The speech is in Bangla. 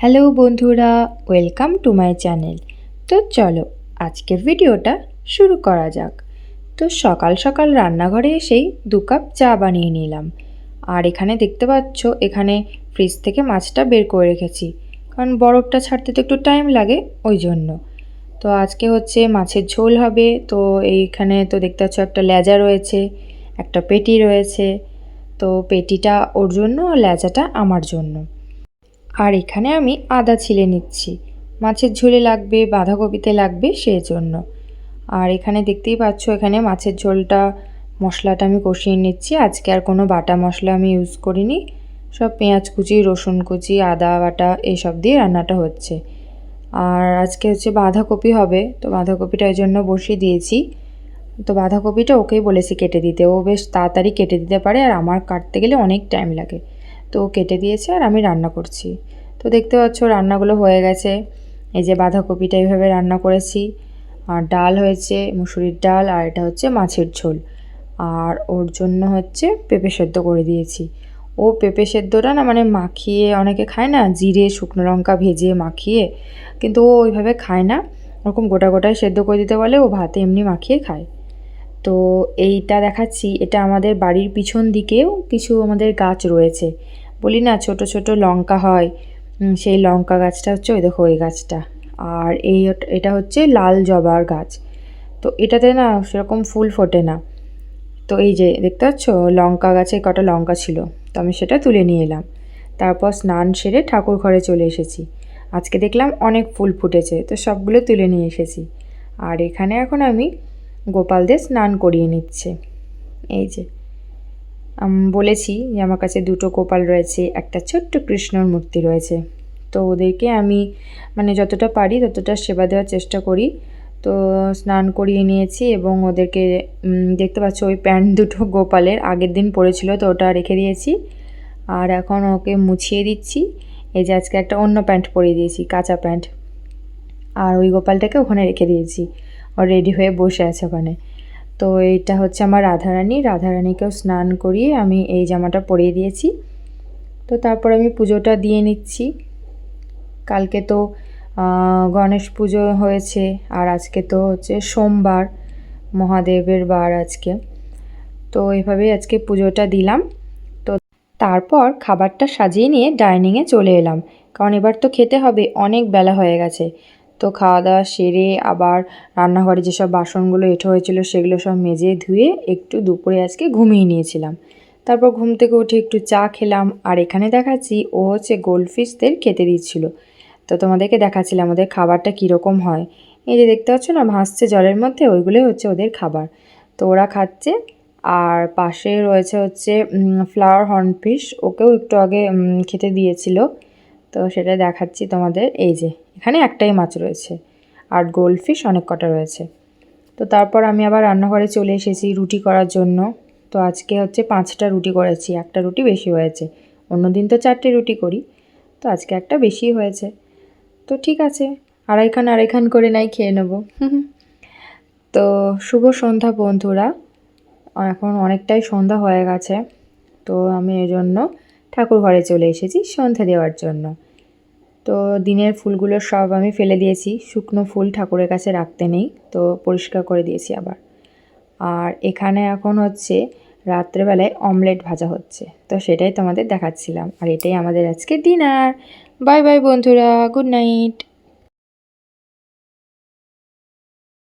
হ্যালো বন্ধুরা, ওয়েলকাম টু মাই চ্যানেল। তো চলো, আজকের ভিডিওটা শুরু করা যাক। তো সকাল সকাল রান্নাঘরে এসেই দু কাপ চা বানিয়ে নিলাম। আর এখানে দেখতে পাচ্ছ, এখানে ফ্রিজ থেকে মাছটা বের করে রেখেছি। কারণ বরফটা ছাড়তে তো একটু টাইম লাগে, ওই জন্য। তো আজকে হচ্ছে মাছের ঝোল হবে। তো এইখানে তো দেখতে পাচ্ছ, একটা লেজা রয়েছে, একটা পেটি রয়েছে। তো পেটিটা ওর জন্য আর লেজাটা আমার জন্য। আর এখানে আমি আদা ছিলে নিচ্ছি। মাছের ঝোলে লাগবে, বাঁধাকপিতে লাগবে সেই জন্য আর এখানে দেখতেই পাচ্ছ, এখানে মাছের ঝোলটা, মশলাটা আমি কষিয়ে নিচ্ছি। আজকে আর কোনো বাটা মশলা আমি ইউজ করিনি। সব পেঁয়াজ কুচি, রসুন কুচি, আদা, বাটা এইসব দিয়ে রান্নাটা হচ্ছে। আর আজকে হচ্ছে বাঁধাকপি হবে, তো বাঁধাকপিটা এই জন্য বসিয়ে দিয়েছি। তো বাঁধাকপিটা ওকেই বলেছি কেটে দিতে। ও বেশ তাড়াতাড়ি কেটে দিতে পারে আর আমার কাটতে গেলে অনেক টাইম লাগে। তো কেটে দিয়েছে আর আমি রান্না করছি। তো দেখতে পাচ্ছ রান্নাগুলো হয়ে গেছে। এই যে বাঁধাকপিটা এইভাবে রান্না করেছি। আর ডাল হয়েছে, মুসুরির ডাল আর এটা হচ্ছে মাছের ঝোল। আর ওর জন্য হচ্ছে পেঁপে সেদ্ধ করে দিয়েছি। ও পেঁপে সেদ্ধটা না মানে মাখিয়ে অনেকে খায় না, জিরে, শুকনো লঙ্কা ভেজে মাখিয়ে, কিন্তু ও ওইভাবে খায় না। ওরকম গোটা গোটায় সেদ্ধ করে দিতে বলে ও ভাতে এমনি মাখিয়ে খায়। তো এইটা দেখাচ্ছি। এটা আমাদের বাড়ির পিছন দিকেও কিছু আমাদের গাছ রয়েছে। বলি না, ছোট ছোট লঙ্কা হয়। সেই লঙ্কা গাছটা হচ্ছে ওই দেখো, ওই গাছটা। আর এই এটা হচ্ছে লাল জবার গাছ। তো এটাতে না সেরকম ফুল ফোটে না। তো এই যে দেখতে পাচ্ছ, লঙ্কা গাছে কটা লঙ্কা ছিল। তো আমি সেটা তুলে নিয়ে এলাম। তারপর স্নান সেরে ঠাকুর ঘরে চলে এসেছি। আজকে দেখলাম অনেক ফুল ফুটেছে, তো সবগুলো তুলে নিয়ে এসেছি। আর এখানে এখন আমি গোপালদের স্নান করিয়ে নিচ্ছে। এই যে। বলেছি যে আমার কাছে দুটো গোপাল রয়েছে, একটা ছোট্ট কৃষ্ণর মূর্তি রয়েছে। তো ওদেরকে আমি মানে যতটা পারি ততটা সেবা দেওয়ার চেষ্টা করি। তো স্নান করিয়ে নিয়েছি এবং ওদেরকে দেখতে পাচ্ছ ওই প্যান্ট দুটো গোপালের, আগের দিন পরেছিল তো ওটা রেখে দিয়েছি। আর এখন ওকে মুছিয়ে দিচ্ছি। এই যে আজকে একটা অন্য প্যান্ট পরিয়ে দিয়েছি, কাঁচা প্যান্ট। আর ওই গোপালটাকে ওখানে রেখে দিয়েছি। ও রেডি হয়ে বসে আছে ওখানে। তো এইটা হচ্ছে আমার রাধারানী। রাধারানীকেও স্নান করিয়ে আমি এই জামাটা পরিয়ে দিয়েছি। তো তারপর আমি পুজোটা দিয়ে নিচ্ছি। কালকে তো গণেশ পুজো হয়েছে আর আজকে তো হচ্ছে সোমবার, মহাদেবের বার আজকে। তো এইভাবেই আজকে পুজোটা দিলাম। তো তারপর খাবারটা সাজিয়ে নিয়ে ডাইনিংয়ে চলে এলাম। কারণ এবার তো খেতে হবে, অনেক বেলা হয়ে গেছে। তো খাওয়া দাওয়া সেরে আবার রান্নাঘরে যেসব বাসনগুলো এঁঠো হয়েছিল সেগুলো সব মেজে ধুয়ে একটু দুপুরে আজকে ঘুমিয়ে নিয়েছিলাম। তারপর ঘুম থেকে উঠে একটু চা খেলাম আর এখানে দেখাচ্ছি ও হচ্ছে গোল্ডফিশদের খেতে দিচ্ছিল। তো তোমাদেরকে দেখাচ্ছিলাম ওদের খাবারটা কীরকম হয়। এই যে দেখতে পাচ্ছ না, ভাসছে জলের মধ্যে, ওইগুলোই হচ্ছে ওদের খাবার। তো ওরা খাচ্ছে আর পাশে রয়েছে হচ্ছে ফ্লাওয়ার হর্নফিশ ওকেও একটু আগে খেতে দিয়েছিল। তো সেটা দেখাচ্ছি তোমাদের। এই যে, এখানে একটাই মাছ রয়েছে আর গোল্ড ফিশ অনেক কটা রয়েছে। তো তারপর আমি আবার রান্নাঘরে চলে এসেছি রুটি করার জন্য। তো আজকে হচ্ছে পাঁচটা রুটি করেছি, একটা রুটি বেশি হয়েছে। অন্যদিন তো চারটে রুটি করি, তো আজকে একটা বেশি হয়েছে। তো ঠিক আছে, আড়াইখান আড়াইখান করে নাই, খেয়ে নেব। তো শুভ সন্ধ্যা বন্ধুরা। এখন অনেকটাই সন্ধ্যা হয়ে গেছে, তো আমি এই জন্য ঠাকুর ঘরে চলে এসেছি সন্ধ্যা দেওয়ার জন্য। তো দিনের ফুলগুলো সব আমি ফেলে দিয়েছি, শুকনো ফুল ঠাকুরের কাছে রাখতে নেই, তো পরিষ্কার করে দিয়েছি আবার। আর এখানে এখন হচ্ছে রাত্রেবেলায় অমলেট ভাজা হচ্ছে, তো সেটাই তোমাদের দেখাচ্ছিলাম। আর এটাই আমাদের আজকে ডিনার। বাই বাই বন্ধুরা, গুড নাইট।